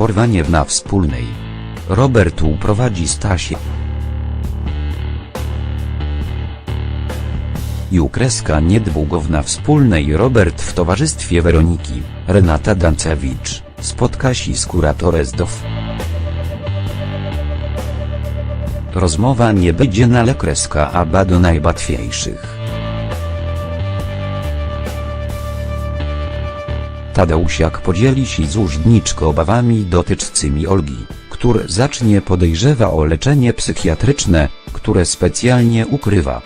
Porwanie na wspólnej. Robert uprowadzi Stasię. Jukreska niedługo w na wspólnej Robert w towarzystwie Weroniki, Renata Dancewicz, spotka się z kuratorem Dow. Rozmowa nie będzie na lekreska aba do najłatwiejszych. Tadeusiak podzieli się z urzędniczką obawami dotyczącymi Olgi, który zacznie podejrzewa o leczenie psychiatryczne, które specjalnie ukrywa.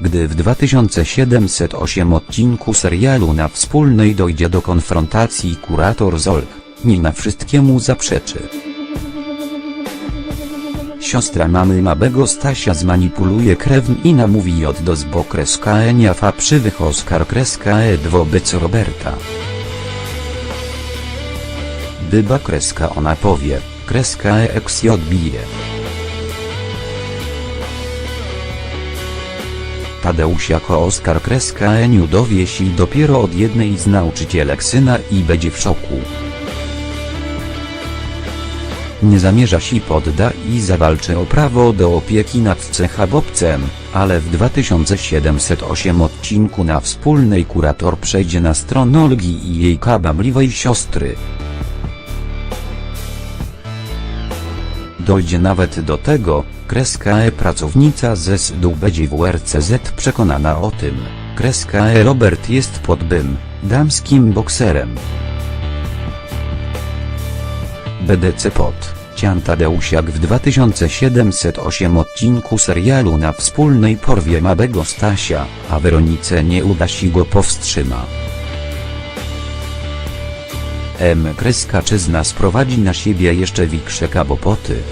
Gdy w 2708 odcinku serialu na wspólnej dojdzie do konfrontacji kurator z Olg, Nina wszystkiemu zaprzeczy. Siostra mamy mabego Stasia zmanipuluje krew i namówi od do zbo kreska enia fałszywych Oskar kreska e wobec Roberta. Dyba kreska ona powie, kreska ex i odbije. Tadeusz jako Oskar kreska Eniu dowie się dopiero od jednej z nauczycielek syna i będzie w szoku. Nie zamierza się podda i zawalczy o prawo do opieki nad cechabobcem, ale w 2708 odcinku na wspólnej kurator przejdzie na stronę Olgi i jej kabamliwej siostry. Dojdzie nawet do tego, kreska E pracownica ze SDU będzie w RCZ przekonana o tym, kreska E Robert jest podbym, damskim bokserem. BDC pod, Cian Tadeusiak w 2708 odcinku serialu na wspólnej porwie mabego Stasia, a Weronice nie uda się go powstrzyma. M. Kreska czy z nas prowadzi na siebie jeszcze większe kabopoty.